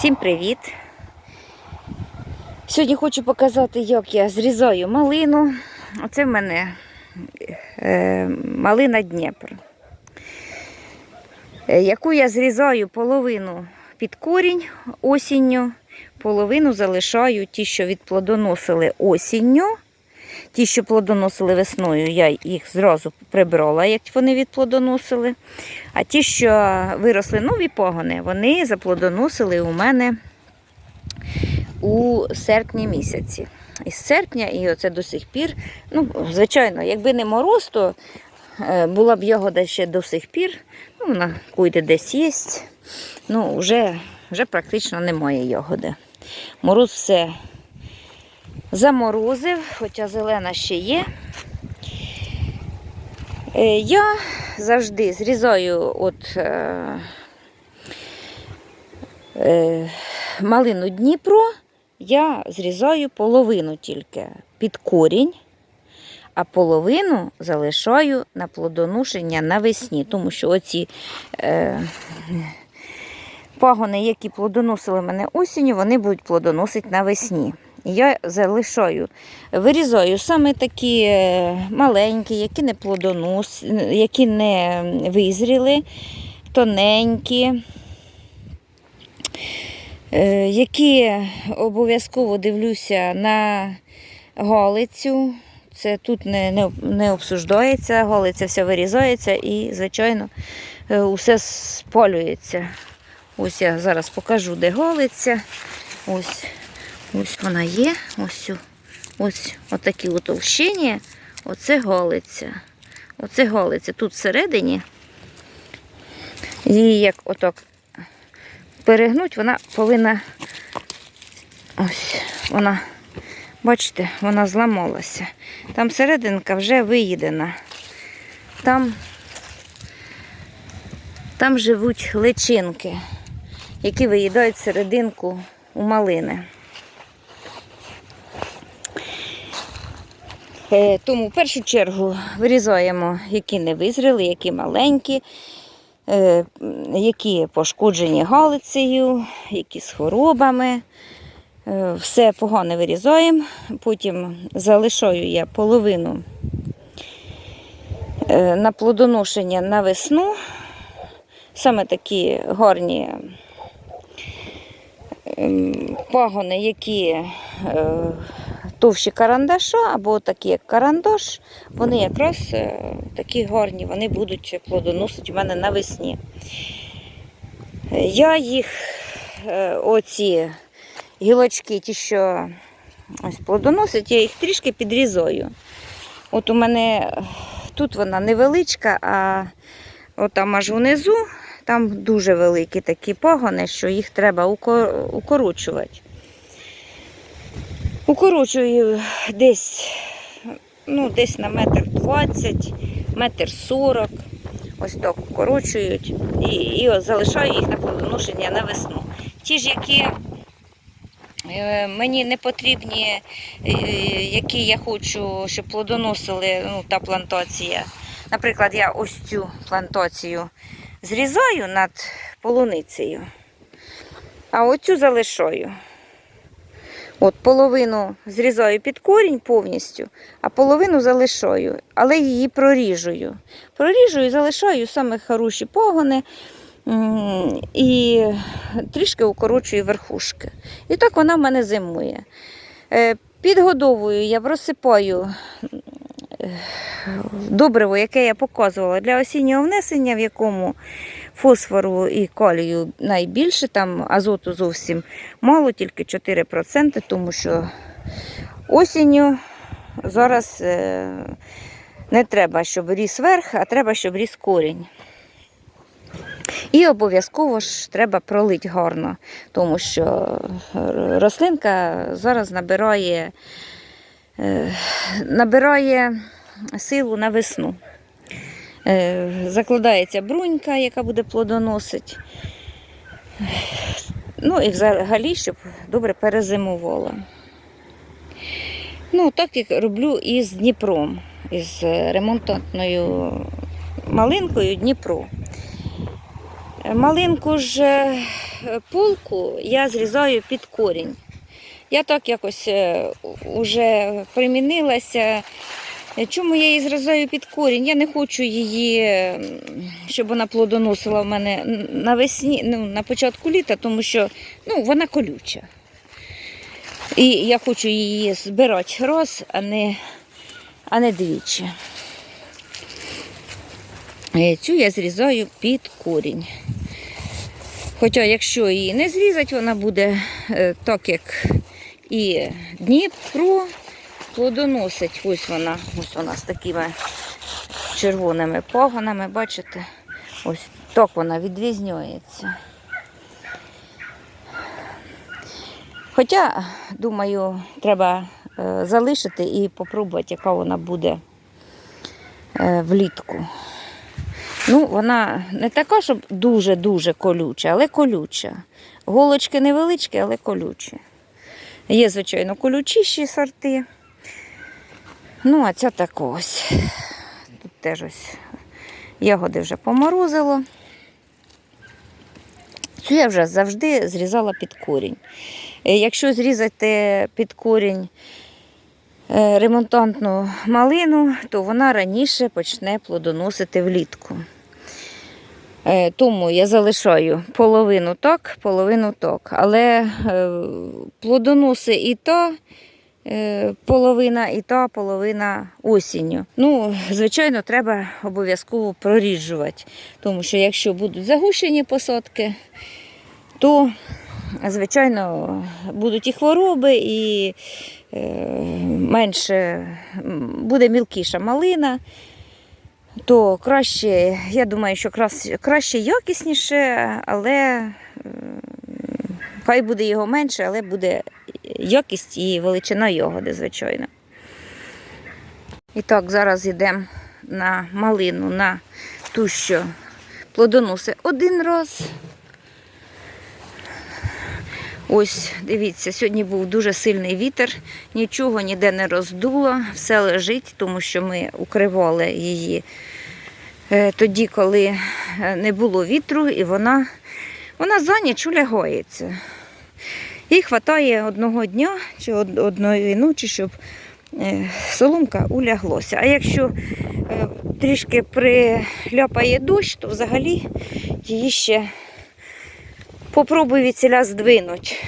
Всім привіт! Сьогодні хочу показати, як я зрізаю малину. Оце в мене е, малина Дніпр, е, яку я зрізаю половину під корінь осінню, половину залишаю ті, що відплодоносили осінню. Ті, що плодоносили весною, я їх зразу прибрала, як вони відплодоносили. А ті, що виросли нові погони, вони заплодоносили у мене у серпні місяці. Із серпня і оце до сих пір. Ну, звичайно, якби не мороз, то е, була б ягода ще до сих пір. Ну, вона куйде десь є. Ну, вже, вже практично немає ягоди. Мороз все заморозив, хоча зелена ще є. Е, Я завжди зрізаю от е, е, малину Дніпро, я зрізаю половину тільки під корінь, а половину залишаю на плодоношення навесні, тому що оці е, пагони, які плодоносили мене осінню, вони будуть плодоносити навесні. Я залишаю, вирізаю саме такі е, маленькі, які не плодонос, які не визріли, тоненькі, е, які обов'язково дивлюся на галицю. Це тут не, не, не обсуждається, галиця вся вирізається і, звичайно, е, усе спалюється. Ось я зараз покажу, де галиця. Ось. Ось вона є. Ось ось отакі от товщині. Оце галиця. Оце галиця. Тут всередині. Її як отак перегнуть, вона повинна. Ось вона, бачите, вона зламалася. Там серединка вже виїдена. Там, там живуть личинки, які виїдають серединку у малини. Тому в першу чергу вирізаємо, які не визріли, які маленькі, е, які пошкоджені галицею, які з хворобами. Е, Все погано вирізаємо, потім залишаю я половину е, на плодоношення на весну. Саме такі гарні ем, пагони, які е, товщі карандаша або такі, як карандаш, вони якраз е, такі гарні, вони будуть плодоносити у мене навесні. Е, Я їх, е, оці гілочки, ті, що ось плодоносять, я їх трішки підрізаю. От у мене тут вона невеличка, а от там аж внизу, там дуже великі такі пагони, що їх треба укорочувати. Укорочую десь, ну, десь на метр двадцять, метр сорок. Ось так укорочують і, і залишаю їх на плодоношення на весну. Ті ж, які е, мені не потрібні, е, які я хочу, щоб плодоносили ну, та плантація. Наприклад, я ось цю плантацію зрізаю над полуницею, а оцю залишаю. От половину зрізаю під корінь повністю, а половину залишаю, але її проріжую. Проріжую і залишаю саме хороші погони і трішки укорочую верхушки. І так вона в мене зимує. Е, Підгодовую я розсипаю добриво, яке я показувала для осіннього внесення, в якому фосфору і калію найбільше, там азоту зовсім мало, тільки 4%, тому що осінню зараз е, не треба, щоб ріс верх, а треба, щоб ріс корінь. І обов'язково ж треба пролити гарно, тому що рослинка зараз набирає, е, набирає силу на весну. Е, Закладається брунька, яка буде плодоносити. Ну і взагалі, щоб добре перезимувала. Ну, так як роблю і з Дніпром, із ремонтантною малинкою Дніпро. Малинку ж е, полку я зрізаю під корінь. Я так якось е, уже примінилася. Е, Чому я її зрізаю під корінь? Я не хочу її, щоб вона плодоносила в мене навесні, ну, на початку літа, тому що ну, вона колюча. І я хочу її збирати раз, а не, а не двічі. Е, Цю я зрізаю під корінь. Хоча, якщо її не зрізати, вона буде е, так, як і Дніпро плодоносить. Ось вона, ось вона з такими червоними пагонами, бачите? Ось так вона відрізняється. Хоча, думаю, треба е, залишити і попробувати, яка вона буде е, влітку. Ну, вона не така, щоб дуже-дуже колюча, але колюча. Голочки невеличкі, але колючі. Є, звичайно, колючіші сорти. Ну, а ця така ось. Тут теж ось ягоди вже поморозило. Цю я вже завжди зрізала під корінь. Е, Якщо зрізати під корінь е, ремонтантну малину, то вона раніше почне плодоносити влітку. Е, Тому я залишаю половину так, половину так. Але е, плодоноси і та е, половина, і та половина осінню. Ну, звичайно, треба обов'язково проріджувати. Тому що якщо будуть загущені посадки, то, звичайно, будуть і хвороби, і менше буде мілкіша малина то краще, я думаю, що краще якісніше, але хай буде його менше, але буде якість і величина йогоди, звичайно. І так, зараз йдемо на малину, на ту, що плодоноси один раз. Ось, дивіться, сьогодні був дуже сильний вітер, нічого ніде не роздуло, все лежить, тому що ми укривали її е, тоді, коли е, не було вітру, і вона, вона за ніч улягається. Їй вистачає одного дня чи одної ночі, щоб е, соломка уляглося. А якщо трішки приляпає дощ, то взагалі її ще попробуй від ціля здвинуть.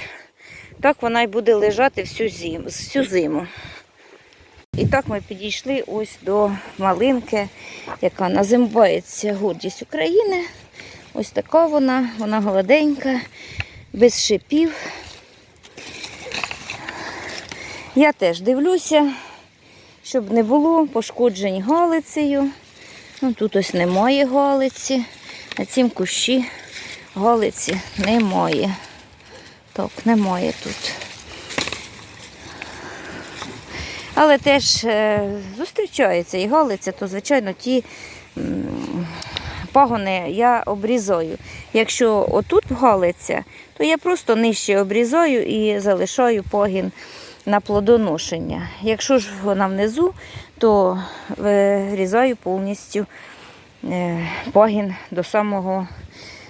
Так вона й буде лежати всю зиму. Всю зиму. І так ми підійшли ось до малинки, яка називається гордість України. Ось така вона, вона гладенька, без шипів. Я теж дивлюся, щоб не було пошкоджень галицею. Ну, тут ось немає галиці. На цім кущі галиці немає. Так, немає тут. Але теж е, зустрічається і галиця, то, звичайно, ті пагони я обрізаю. Якщо отут галиця, то я просто нижче обрізаю і залишаю пагін на плодоношення. Якщо ж вона внизу, то вирізаю повністю е, пагін до, самого,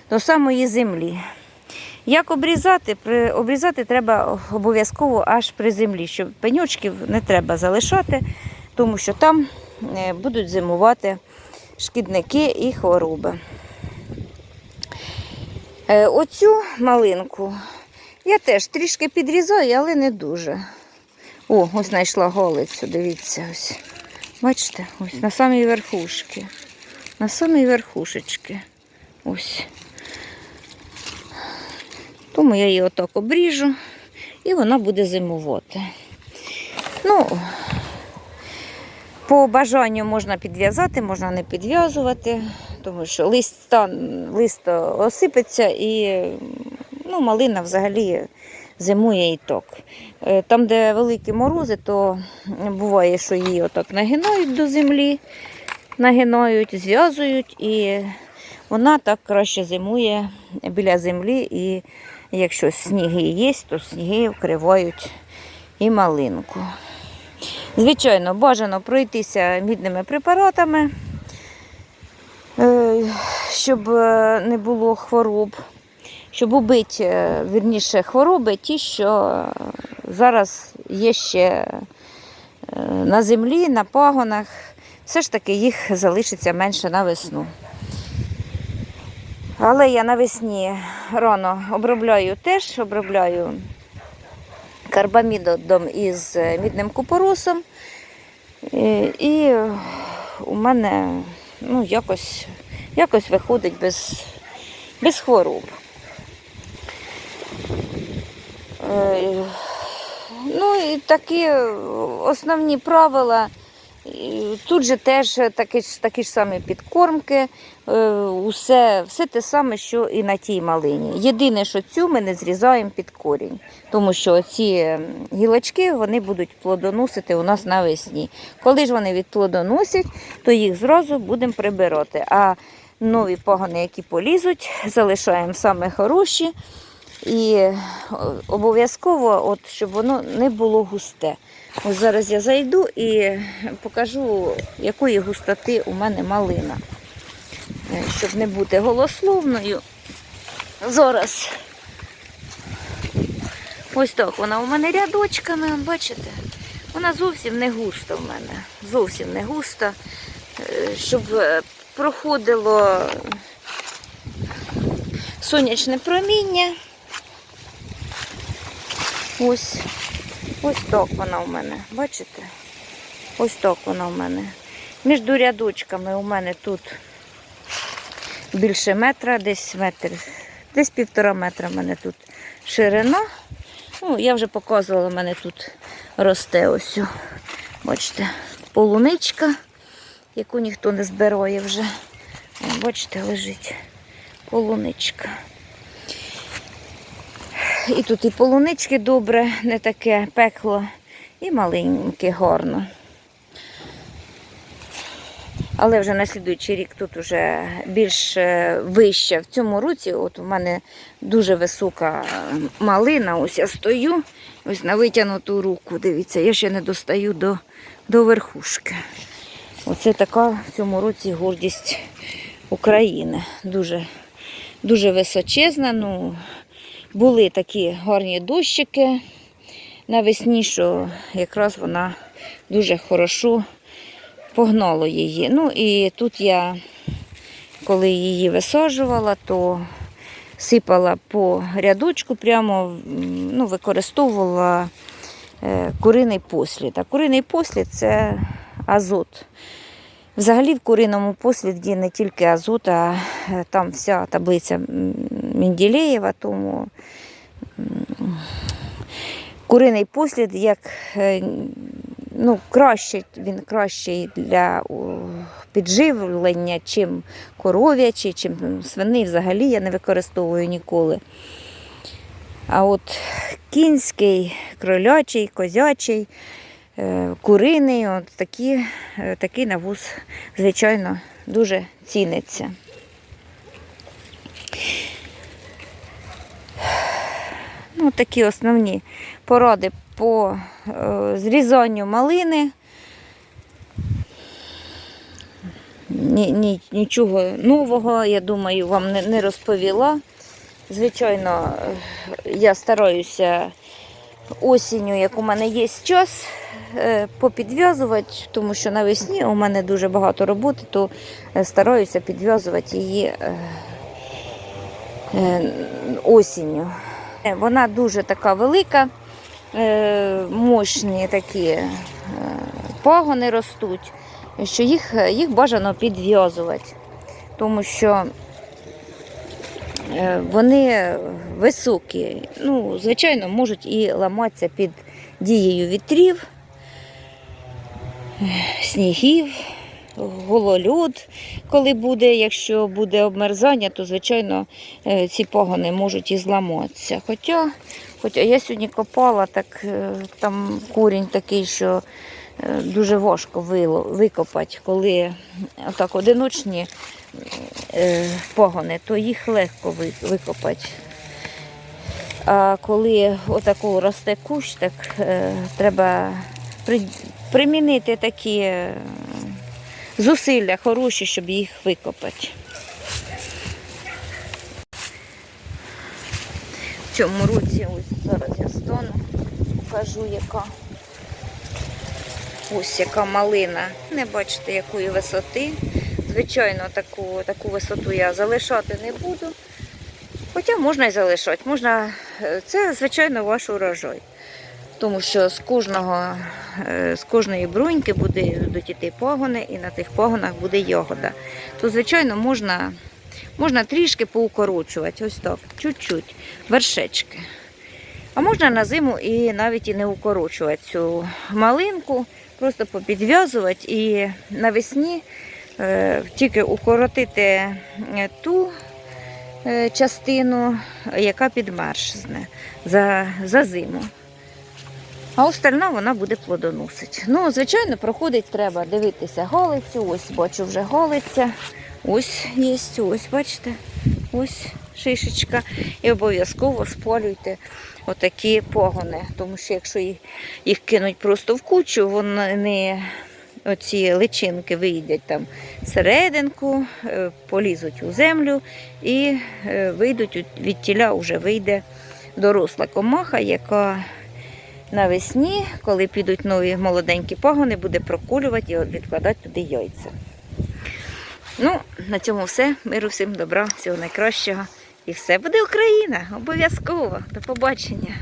до самої землі. Як обрізати? При- Обрізати треба обов'язково аж при землі, щоб пеньочків не треба залишати, тому що там е, будуть зимувати шкідники і хвороби. Е, Оцю малинку я теж трішки підрізаю, але не дуже. О, ось знайшла голицю, дивіться ось. Бачите, ось на самій верхушці. На самій верхушечки. Ось. Тому я її отак обріжу і вона буде зимувати. Ну, по бажанню можна підв'язати, можна не підв'язувати, тому що лист, лист осипеться і ну, малина взагалі зимує і так. Е, Там, де великі морози, то буває, що її отак нагинають до землі, нагинають, зв'язують, і вона так краще зимує біля землі. І якщо сніги є, то сніги вкривають і малинку. Звичайно, бажано пройтися мідними препаратами, е, щоб е, не було хвороб, щоб убити, е, вірніше, хвороби, ті, що зараз є ще на землі, на пагонах, все ж таки їх залишиться менше на весну. Але я навесні рано обробляю теж, обробляю карбамідом із е, мідним купоросом. Е, І у мене ну, якось, якось виходить без, без хвороб. Е, Ну і такі основні правила. Тут же теж такі ж, такі ж самі підкормки, е, усе, все те саме, що і на тій малині. Єдине, що цю ми не зрізаємо під корінь, тому що ці гілочки вони будуть плодоносити у нас навесні. Коли ж вони відплодоносять, то їх зразу будемо прибирати. А нові пагони, які полізуть, залишаємо саме хороші. І е, обов'язково, от, щоб воно не було густе. Ось зараз я зайду і покажу, якої густоти у мене малина. Е, Щоб не бути голословною. Зараз ось так вона у мене рядочками, бачите? Вона зовсім не густа в мене. Зовсім не густа. Е, Щоб е, проходило сонячне проміння. Ось. Ось так вона у мене, бачите? Ось так вона у мене. Між рядочками у мене тут більше метра, десь метр, десь півтора метра в мене тут ширина. Ну, я вже показувала, в мене тут росте ось. Бачите, полуничка, яку ніхто не збирає вже. Бачите, лежить полуничка. І тут і полунички добре, не таке пекло, і маленьке гарно. Але вже на слідуючий рік тут вже більш е, вище. В цьому році от у мене дуже висока малина. Ось я стою, ось на витягнуту руку. Дивіться, я ще не достаю до, до верхушки. Оце така в цьому році гордість України. Дуже, дуже височезна. Ну, були такі гарні дощики навесні, що якраз вона дуже хорошо погнало її. Ну і тут я, коли її висаджувала, то сипала по рядочку, прямо ну, використовувала е, куриний послід. А куриний послід це азот. Взагалі в куриному посліді не тільки азот, а е, там вся таблиця Менделєєва, тому куриний послід як е, ну, краще, він кращий для підживлення, чим коров'ячий, чим свиний взагалі я не використовую ніколи. А от кінський, кролячий, козячий, е, куриний, от такі, е, такий навоз, звичайно, дуже ціниться. Ну, такі основні поради по е, зрізанню малини. Ні, ні, нічого нового, я думаю, вам не, не розповіла. Звичайно, е, я стараюся осінню, як у мене є час, е, попідв'язувати, тому що навесні у мене дуже багато роботи, то стараюся підв'язувати її осінню. Е, Вона дуже така велика, е, мощні такі е, пагони ростуть, що їх, їх бажано підв'язувати, тому що вони високі. Ну, звичайно, можуть і ламатися під дією вітрів, снігів, гололюд, коли буде, якщо буде обмерзання, то, звичайно, е, ці пагони можуть і зламатися. Хоча, хоча я сьогодні копала, так е, там корінь такий, що е, дуже важко викопати, коли отак одиночні пагони, то їх легко ви- викопати. А коли отако росте кущ, так е, треба при, примінити такі зусилля хороші, щоб їх викопати. В цьому році ось зараз я стону покажу яка. Ось яка малина. Не бачите, якої висоти. Звичайно, таку таку висоту я залишати не буду. Хоча можна і залишати. Можна... Е, це, звичайно, ваш урожай. Тому що з кожного, е, з кожної бруньки будуть іти пагони, і на тих пагонах буде ягода. То, звичайно, можна, можна трішки поукорочувати, ось так, чуть-чуть, вершечки. А можна на зиму і навіть і не укорочувати цю малинку, просто попідв'язувати і навесні е, тільки укоротити е, ту частину, яка підмерзне за, за зиму. А остальна вона буде плодоносити. Ну, звичайно, проходить треба дивитися голицю. Ось бачу вже голиця. Ось є, ось, бачите, ось шишечка. І обов'язково спалюйте отакі погони. Тому що якщо їх- кинуть просто в кучу, вони оці личинки вийдуть там серединку, е, полізуть у землю і е, вийдуть від тіля вже вийде доросла комаха, яка навесні, коли підуть нові молоденькі пагони, буде прокулювати і відкладати туди яйця. Ну, на цьому все. Миру всім добра, всього найкращого. І все буде Україна. Обов'язково. До побачення.